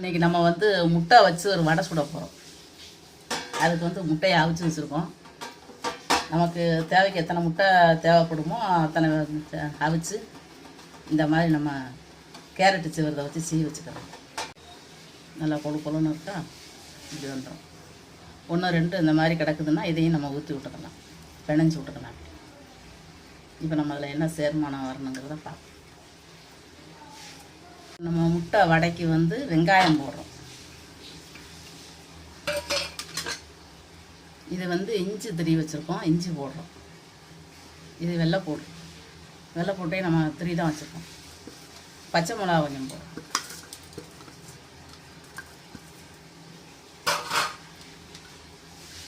இன்னைக்கு நம்ம வந்து முட்டை வச்சு ஒரு வடை சுட போகிறோம் அதுக்கு வந்து முட்டையை அவிச்சு வச்சுருக்கோம். நமக்கு தேவைக்கு எத்தனை முட்டை தேவைப்படுமோ அத்தனை அவிச்சு இந்த மாதிரி நம்ம கேரட்டு சிவரதை வச்சு சீ வச்சுக்கிறோம் நல்லா கொழு கொழுன்னு இருக்கா? இப்படி வந்துடும் ஒன்று ரெண்டு இந்த மாதிரி கிடக்குதுன்னா இதையும் நம்ம ஊற்றி விட்டுக்கலாம். பிணைஞ்சு விட்டுக்கலாம். இப்போ நம்ம அதில் என்ன சேர்மானம் வரணுங்கிறத பார்ப்போம். நம்ம முட்டை வடைக்கு வந்து வெங்காயம் போடுறோம். இது வந்து இஞ்சி திரி வச்சுருக்கோம் இஞ்சி போடுறோம். இது வெள்ளை போடு வெள்ளை போட்டே நம்ம திரி தான் வச்சுருக்கோம். பச்சை மிளகா கொஞ்சம் போடுறோம்.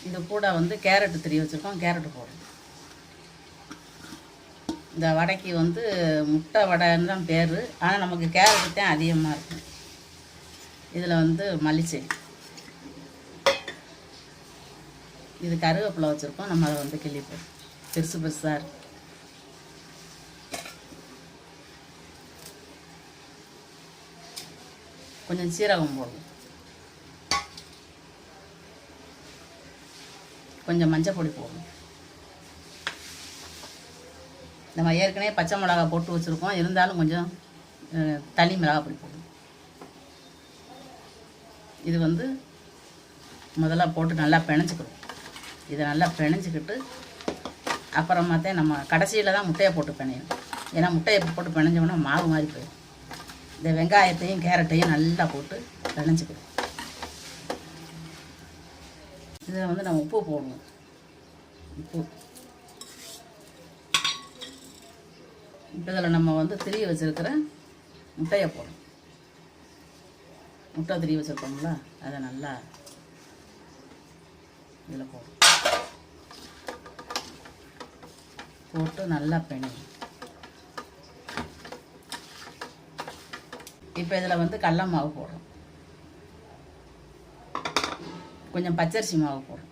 இது கூட வந்து கேரட்டு திரி வச்சுருக்கோம் கேரட்டு போடுறோம். இந்த வடைக்கு வந்து முட்டை வடைன்னு தான் பேர். ஆனால் நமக்கு கேரட்டு தான் அதிகமாக இருக்கும். இதில் வந்து மல்லிச்செடி. இது கருவேப்பிலை வச்சுருக்கோம். நம்ம அதை வந்து கிள்ளிப்போம் பெருசு பெருசாக இருக்கு. கொஞ்சம் சீரகம் போடுவோம். கொஞ்சம் மஞ்சள் பொடி போடணும் நம்ம ஏற்கனவே பச்சை மிளகா போட்டு வச்சுருக்கோம். இருந்தாலும் கொஞ்சம் தனி மிளகா பொடி போடும் இது வந்து முதல்ல போட்டு நல்லா பிணைஞ்சிக்கணும். இதை நல்லா பிணைஞ்சிக்கிட்டு அப்புறமா தான் நம்ம கடைசியில் தான் முட்டையை போட்டு பிணையணும். ஏன்னா முட்டையை போட்டு பிணைஞ்சோம்னா மாவு மாதிரி போயிடும். இந்த வெங்காயத்தையும் கேரட்டையும் நல்லா போட்டு பிணைஞ்சிக்கணும். இதில் வந்து நம்ம உப்பு போடணும் உப்பு இப்போ இதில் நம்ம வந்து திரிய வச்சுருக்கிற முட்டையை போடணும். முட்டை திரிய வச்சுருக்கோம்ல அதை நல்லா இதில் போடணும். போட்டு நல்லா பிணையும் இப்போ இதில் வந்து கடல மாவு போடுறோம். கொஞ்சம் பச்சரிசி மாவு போடுறோம்.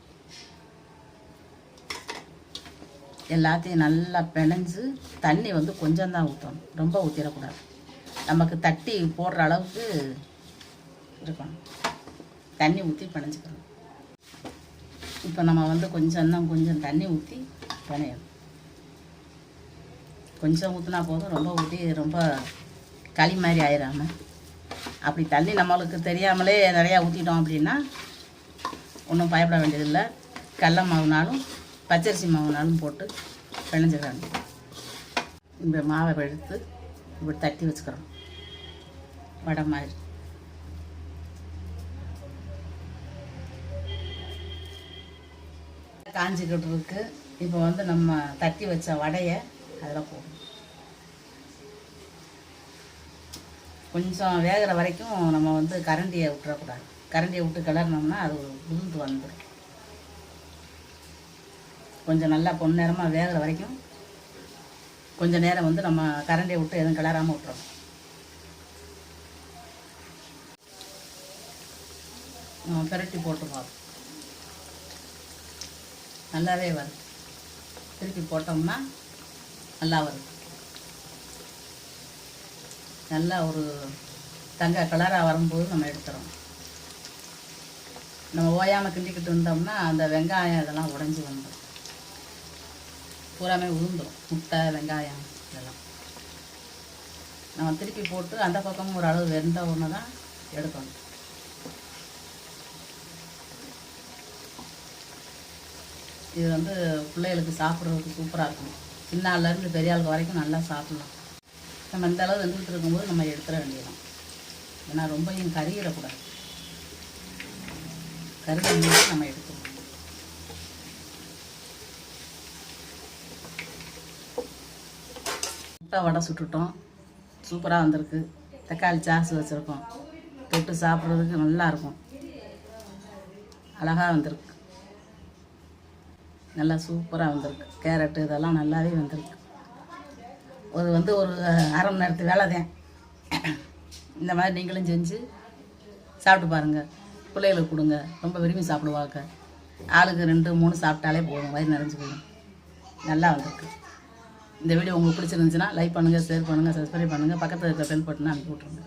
எல்லாத்தையும் நல்லா பிணைஞ்சு தண்ணி வந்து கொஞ்சம் தான் ஊற்றணும் ரொம்ப ஊற்றிடக்கூடாது நமக்கு தட்டி போடுற அளவுக்கு இருக்கணும். தண்ணி ஊற்றி பிணைஞ்சிக்கணும். இப்போ நம்ம வந்து கொஞ்சம் தான் கொஞ்சம் தண்ணி ஊற்றி பிணையணும். கொஞ்சம் ஊற்றினா போதும். ரொம்ப ஊற்றி ரொம்ப களி மாதிரி ஆயிடாம அப்படி தண்ணி நம்மளுக்கு தெரியாமலே நிறையா ஊற்றிட்டோம் அப்படின்னா ஒன்றும் பயப்பட வேண்டியதில்லை. கடல மாவுனாலும் பச்சரிசி மாவுனாலும் போட்டு பிணைஞ்சிடணும் இந்த மாவை எடுத்து இப்படி தட்டி வச்சுக்கிறோம். வடை மாதிரி. காஞ்சிக்கிட்டு இருக்கு இப்போ வந்து நம்ம தட்டி வச்ச வடையை அதில் போடணும். கொஞ்சம் வேகிற வரைக்கும் நம்ம வந்து கரண்டியை விட்டுறக்கூடாது. கரண்டியை விட்டு கிளறினோம்னா அது உளுந்து வந்துடும். கொஞ்சம் நல்லா பொன்னிறமாக வேகிற வரைக்கும் கொஞ்சம் நேரம் வந்து நம்ம கரண்டியை விட்டு எதுவும் கிளறாமல் விட்டுறோம் நம்ம பிரட்டி போட்டு பார்ப்போம். நல்லாவே வரும் திருப்பி போட்டோம்னா நல்லா வரும் நல்லா ஒரு தங்க கலராக வரும்போது நம்ம எடுத்துறோம். நம்ம ஓயாமல் கிண்டிக்கிட்டு இருந்தோம்னா அந்த வெங்காயம் இதெல்லாம் உடஞ்சி வந்துடும். பூராமே உளுந்துடும் முட்டை வெங்காயம் இதெல்லாம். நம்ம திருப்பி போட்டு அந்த பக்கமும் ஒரு அளவு வெந்த ஒன்று தான் எடுக்கணும். இது வந்து பிள்ளைகளுக்கு சாப்பிட்றதுக்கு சூப்பராக இருக்கும். சின்ன ஆள்லேருந்து பெரிய ஆளுக்கு வரைக்கும் நல்லா சாப்பிட்லாம். நம்ம இந்த அளவு வெந்துக்கிட்டு இருக்கும்போது நம்ம எடுத்துட வேண்டியதான் ஏன்னா ரொம்பையும் கருகிடக்கூடாது. கருகிட்டு நம்ம எடுத்துக்கணும். முட்டை வடை சுட்டுட்டோம். சூப்பராக வந்திருக்கு. தக்காளி சாஸ் வச்சுருக்கோம். தொட்டு சாப்பிட்றதுக்கு நல்லாயிருக்கும் அழகாக வந்திருக்கு. நல்லா சூப்பராக வந்திருக்கு. கேரட்டு இதெல்லாம் நல்லாவே வந்திருக்கு. ஒரு வந்து ஒரு அரை மணி நேரத்து வேலை தான். இந்த மாதிரி நீங்களும் செஞ்சு சாப்பிட்டு பாருங்கள் பிள்ளைகளுக்கு கொடுங்க. ரொம்ப விரும்பி சாப்பிடுவாங்க. ஆளுக்கு ரெண்டு மூணு சாப்பிட்டாலே போதும். வயிறு நிறைஞ்சு போயிடும் நல்லா வந்திருக்கு. இந்த வீடியோ உங்களுக்கு பிடிச்சிருந்துச்சுன்னா லைக் பண்ணுங்கள் ஷேர் பண்ணுங்கள் சப்ஸ்கிரைப் பண்ணுங்கள் பக்கத்தில் இருக்கிற பெல் பட்டனை அனுப்பி விட்ருங்க